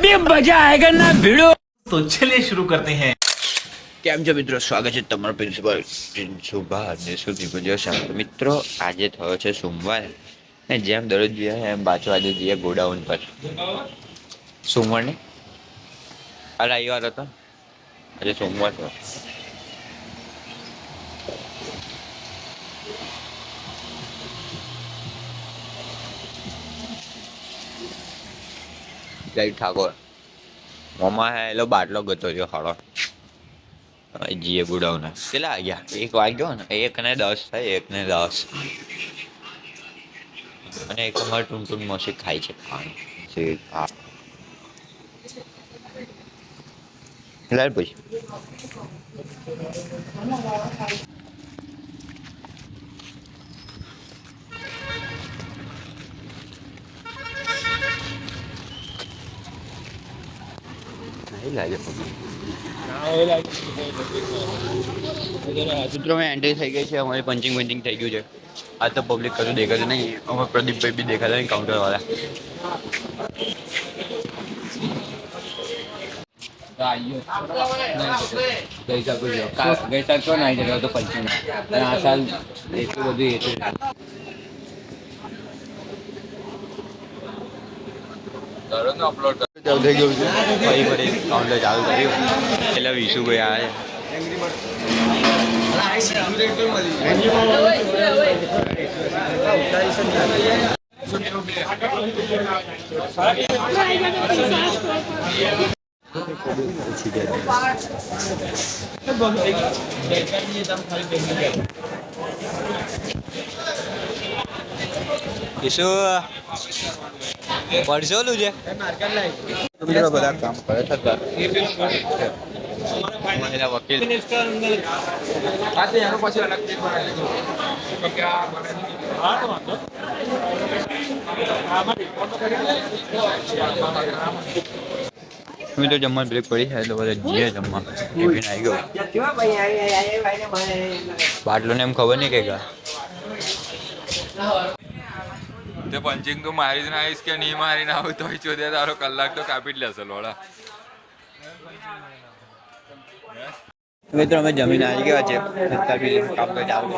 અભી મજા આયેગા ના ભીડો તો ચલિએ શરૂ કરતે હૈ કેમ છો મિત્રો સ્વાગત છે તમારો પ્રિન્સિપલ પ્રિન્સુભા અને સુધી ગુજરાત મિત્રો આજે થયો છે સોમવાર ને જેમ દરરોજ જઈએ એમ પાછો આજે જઈએ ગોડાઉન પર સોમવારને અરે આવ્યો હતો આજે સોમવાર થયો જય ઠાકોર. મોમાં હેલો બાટલો ગતો રહ્યો હાડો જીએ ગુડાઉન. કેટલા વાગ્યા? એક વાગ્યો ને? એક ને દસ થાય એક ને દસ. અને એક અમારે ટૂન ટૂન મોસી ખાય છે ખાવાનું. લાલ પછી મિત્રો મેં એન્ટ્રી થઈ ગઈ છે. અમારી પંચિંગ પંચિંગ થઈ ગયું છે. આ તો પબ્લિક કશું દેખાતું નહીં. અમે પ્રદીપભાઈ બી દેખાતા નહીં કાઉન્ટર વાળા. ગઈ શકું ગઈ સાલ તો નાઈ જતો હતો આ સાલ એટલું બધું એટલું ચાલુ થઈ ગયું છે ફરી ફરી કાઉન્ટર ચાલુ કર્યું એટલે વિશુભાઈ આવે વિશુ પડશોલું છે તો જમવા બ્રેક પડી છે, તો બધા જીએ જમવા. ટિફિન આવી ગયો. બાટલો ને એમ ખબર નહીં કે તે પંચિંગ તું મારી જ ના આવીશ કે નહીં મારી ના આવું તોય ચોદે તારો કલાક તો કાપી જ લેશે, લોડા. મિત્રો, અમે જમીન આવી ગયા છે. અત્યારે બી કામ તો ચાલુ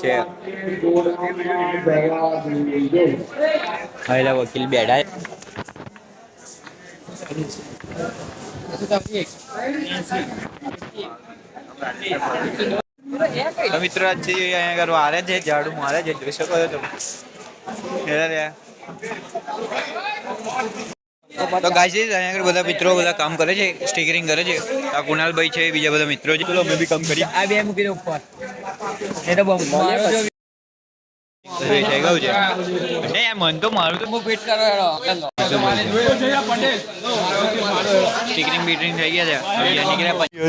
છે. હવે વકીલ બેઠા તો મિત્રો, આજે અહીંયા આગળ વારે છે, ઝાડુ મારે છે, જોઈ શકો છો તમે. તો ગાઈસ અહીંયા આગળ બધા મિત્રો બધા કામ કરે છે સ્ટીકરિંગ કરે છે. આ કુણાલભાઈ છે બીજા બધા મિત્રો છે. ચલો અમે બી કામ કરીએ આ બે મૂકી દો ઉપર. એ તો બહુ મન તો મારું તો હું ફિટ કરો સ્ટીકરિંગ બીટરિંગ થઈ ગયા છે. નીકળ્યા પછી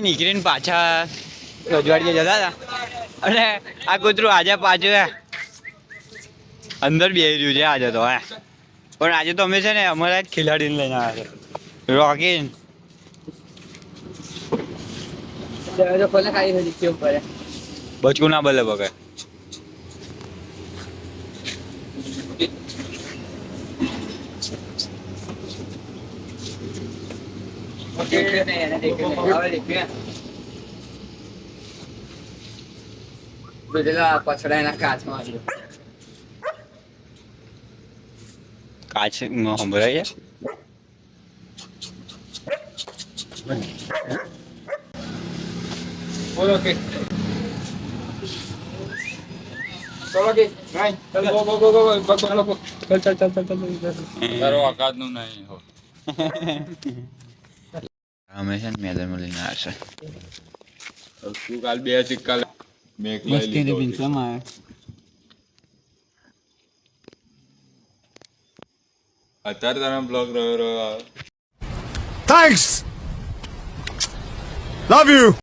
અમે નીકળીને પાછા રજવાડીએ જતા હતા. અને આ કૂતરું આજે પાછું અંદર બેસી રહ્યું છે આજે તો હે. પણ આજે તો અમે છે ને અમારા એક ખેલાડીને લઈને આવ્યા છે. રોકીન. જો બચકું ના બલે બગે નહીં એને કાચમાં કાચ સંભળાય બોલો કે ચલો કે નહીં ચલ go go go go go ચાલ ચાલ ચાલ ચાલ ચાલ તારો ઓકાતનું નહીં હો અમે છે ને મેદાનમાં લઈને આવશે તું કાલ બે સિક્કા. મેં એક લઈ લીધો અત્યારે તારા બ્લોગ રહ્યો રહ્યો. Thanks love Love you.